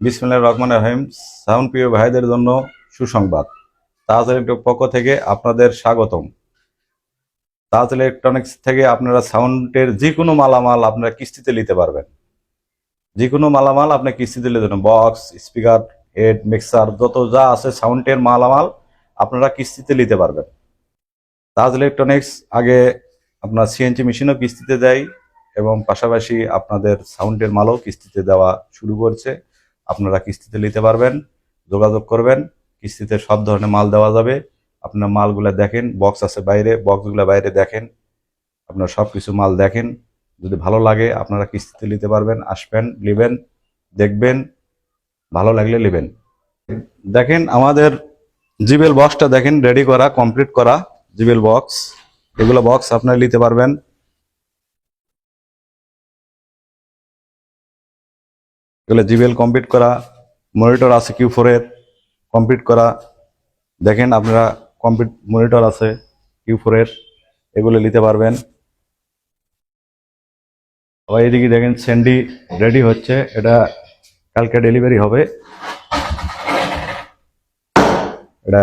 বিসমুল্লাহ রহমান রহিম। সাউন্ড প্রিয় ভাইদের জন্য সুসংবাদ। তাজ ইলেকট্রিক পক্ষ থেকে আপনাদের স্বাগতম। তাজ ইলেকট্রনিক্স থেকে আপনারা সাউন্ডের যে কোনো মালামাল আপনারা কিস্তিতে নিতে পারবেন। যে কোনো মালামাল আপনি কিস্তিতে নিতে পারেন বক্স, স্পিকার, হেড, মিক্সার, যত যা আছে সাউন্ডের মালামাল আপনারা কিস্তিতে নিতে পারবেন। তাজ ইলেকট্রনিক্স আগে আপনার সিএনজি মেশিনও কিস্তিতে দেয় এবং পাশাপাশি আপনাদের সাউন্ডের মালও কিস্তিতে দেওয়া শুরু করছে। আপনারা কিস্তিতে নিতে পারবেন, যোগাযোগ করবেন, কিস্তিতে সব ধরনের মাল দেওয়া যাবে। আপনার মালগুলো দেখেন বক্স আছে বাইরে বক্সগুলো বাইরে দেখেন, আপনার সব কিছু মাল দেখেন। যদি ভালো লাগে, আপনারা কিস্তিতে নিতে পারবেন, আসবেন, নেবেন, দেখবেন, ভালো লাগলে নেবেন। দেখেন, আমাদের জিবেল বক্সটা দেখেন রেডি করা কমপ্লিট করা জিবেল বক্স এগুলো বক্স আপনারা নিতে পারবেন। এগুলো জিবেল কমপ্লিট করা মনিটর আছে কিউ ফোরের কমপ্লিট করা। দেখেন আপনারা কমপ্লিট মনিটর আছে কিউ ফোরের এগুলো নিতে পারবেন। আবার এদিকে দেখেন স্যান্ডি রেডি হচ্ছে, এটা কালকে ডেলিভারি হবে। এটা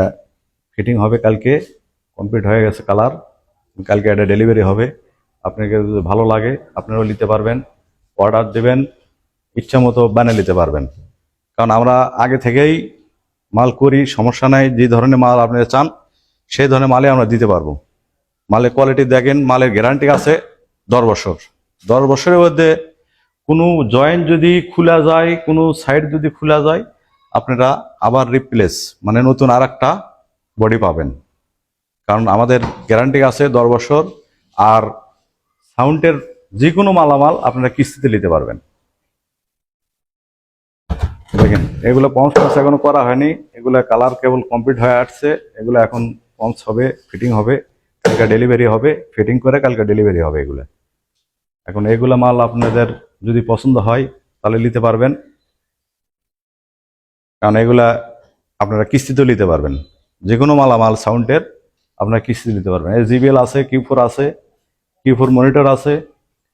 ফিটিং হবে কালকে কমপ্লিট হয়ে গেছে কালার কালকে এটা ডেলিভারি হবে। আপনাকে যদি ভালো লাগে, আপনারাও নিতে পারবেন। অর্ডার দেবেন। ইচ্ছা মতো বানিয়ে নিতে পারবেন। কারণ আমরা আগে থেকেই মাল করি, সমস্যা নাই, যে ধরনের মাল আপনারা চান, সেই ধরনের মালে আমরা দিতে পারব। মালের কোয়ালিটি দেখেন, মালের গ্যারান্টি আছে দশ বছর। দশ বছরের মধ্যে কোনো জয়েন্ট যদি খোলা যায়, কোনো সাইড যদি খোলা যায়, আপনারা আবার রিপ্লেস মানে নতুন আর একটা বডি পাবেন। কারণ আমাদের গ্যারান্টি আছে দশ বছর, আর সাউন্ডের যে কোনো মালামাল আপনারা কিস্তিতে নিতে পারবেন। দেখেন, এগুলো পঞ্চ পাস এখনও করা হয়নি। এগুলো কালার কেবল কমপ্লিট হয়ে আসছে। এগুলো এখন পঞ্চ হবে ফিটিং হবে, কালকে ডেলিভারি হবে। ফিটিং করে কালকে ডেলিভারি হবে এগুলো। এখন এগুলো মাল আপনাদের যদি পছন্দ হয়, তাহলে নিতে পারবেন। কারণ এগুলা আপনারা কিস্তিতেও নিতে পারবেন। যে কোনো মালামাল সাউন্ডের আপনারা কিস্তিতে নিতে পারবেন। জিবিএল আছে কিউ ফোর আছে কিউ ফোর মনিটর আছে,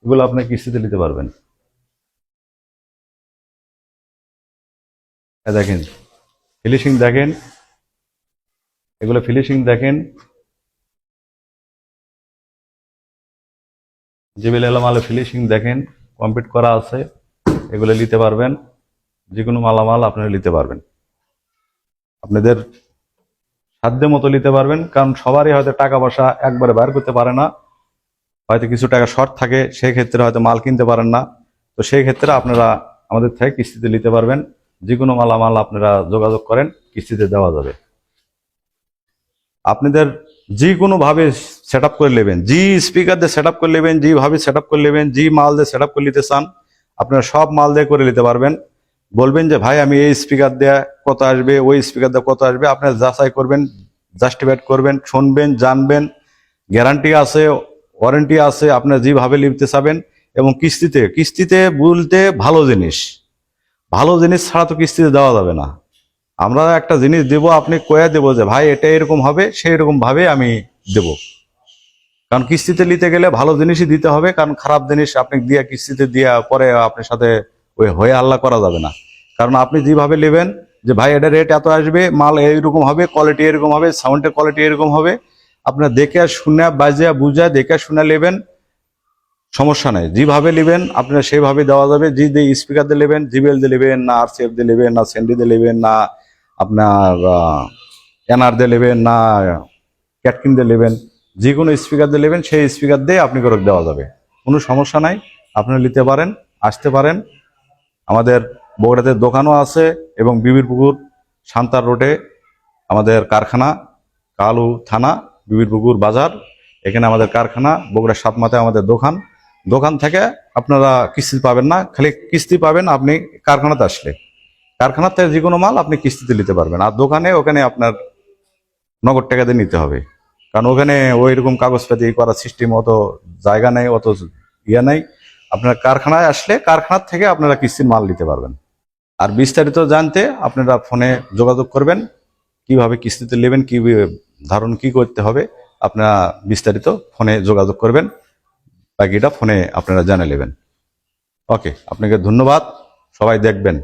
এগুলো আপনি কিস্তিতে নিতে পারবেন। দেখেন। ফিনিশিং দেখেন। এগুলো ফিনিশিং দেখেন। জিবিএল মালে ফিনিশিং দেখেন। কমপ্লিট করা আছে। এগুলো নিতে পারবেন। যে কোনো মালামাল আপনারা নিতে পারবেন। আপনাদের সাধ্য মতো নিতে পারবেন। কারণ সবারই হয়তো টাকা পয়সা একবারে বার করতে পারে না। হয়তো কিছু টাকা শর্ট থাকে সেই ক্ষেত্রে হয়তো মাল কিনতে পারেন না। তো সেই ক্ষেত্রে আপনারা আমাদের থেকে কিস্তিতে নিতে পারবেন। যে কোনো মালামাল আপনারা যোগাযোগ করেন, কিস্তিতে দেওয়া যাবে। আপনাদের যে কোনো ভাবে সেট আপ করে নেবেন জি স্পিকার দিয়ে সেট আপ করে নেবেন, যেভাবে সেট আপ করে নেবেন, যে মাল দিয়ে সেট আপ করে নিতে চান, আপনারা সব মাল দিয়ে করে নিতে পারবেন। বলবেন যে, ভাই, আমি এই স্পিকার দিয়ে কত আসবে, ওই স্পিকার দিয়ে কত আসবে? আপনার যাচাই করবেন জাস্টিফাইড করবেন, শুনবেন, জানবেন গ্যারান্টি আছে ওয়ারেন্টি আছে, আপনার যেভাবে লিখতে চাবেন এবং কিস্তিতে কিস্তিতে বলতে ভালো জিনিস। ভালো জিনিস ছাড়া তো কিস্তিতে দেওয়া যাবে না। আমরা একটা জিনিস দেব, আপনি কয়ে দেবো যে, ভাই, এটা এরকম হবে সেই ভাবে আমি দেব। কারণ কিস্তিতে নিতে গেলে ভালো জিনিসই দিতে হবে, কারণ খারাপ জিনিস আপনি দিয়ে কিস্তিতে দিয়ে পরে আপনার সাথে ওই হয়ে আল্লাহ করা যাবে না। কারণ আপনি যেভাবে নেবেন যে, ভাই, এটা রেট এত আসবে, মাল এইরকম হবে, কোয়ালিটি এরকম হবে, সাউন্ডের কোয়ালিটি এরকম হবে। আপনার দেখে শুনে বাজে বুঝে দেখে শুনে নেবেন সমস্যা নেই। যেভাবে নেবেন, আপনার সেভাবে দেওয়া যাবে। যে যে স্পিকার দিয়ে নেবেন জিবেল দিয়ে নেবেন, না আর সেফ দিয়ে নেবেন, না স্যান্ডি দিয়ে নেবেন, না আপনার এনআর দিয়ে নেবেন, না ক্যাটকিন দিয়ে নেবেন, যে কোনো স্পিকার দিয়ে নেবেন, সেই স্পিকার দিয়ে আপনি করে দেওয়া যাবে। কোনো সমস্যা নাই। আপনারা নিতে পারেন, আসতে পারেন। আমাদের বগুড়াতে দোকানও আছে এবং বিবির পুকুর সান্তার রোডে আমাদের কারখানা, কালু থানা বিবির পুকুর বাজার। এখানে আমাদের কারখানা বগুড়া সাতমাতে আমাদের দোকান। দোকান থেকে আপনারা কিস্তি পাবেন না, খালি কিস্তি পাবেন আপনি কারখানাতে আসলে। কারখানার থেকে যে কোনো মাল আপনি কিস্তিতে নিতে পারবেন। আর দোকানে ওখানে আপনার নগদ টাকা দিয়ে নিতে হবে। কারণ ওখানে ওই রকম কাগজপাতি করার সিস্টেম অত জায়গা নেই, অত ইয়ে নেই। আপনার কারখানায় আসলে কারখানার থেকে আপনারা কিস্তির মাল নিতে পারবেন। আর বিস্তারিত জানতে আপনারা ফোনে যোগাযোগ করবেন, কীভাবে কিস্তিতে নেবেন কি ধারণ কি করতে হবে, আপনারা বিস্তারিত ফোনে যোগাযোগ করবেন। বাকিটা ফোনে আপনারা জানে নেবেন। ওকে আপনাকে ধন্যবাদ। সবাই দেখবেন।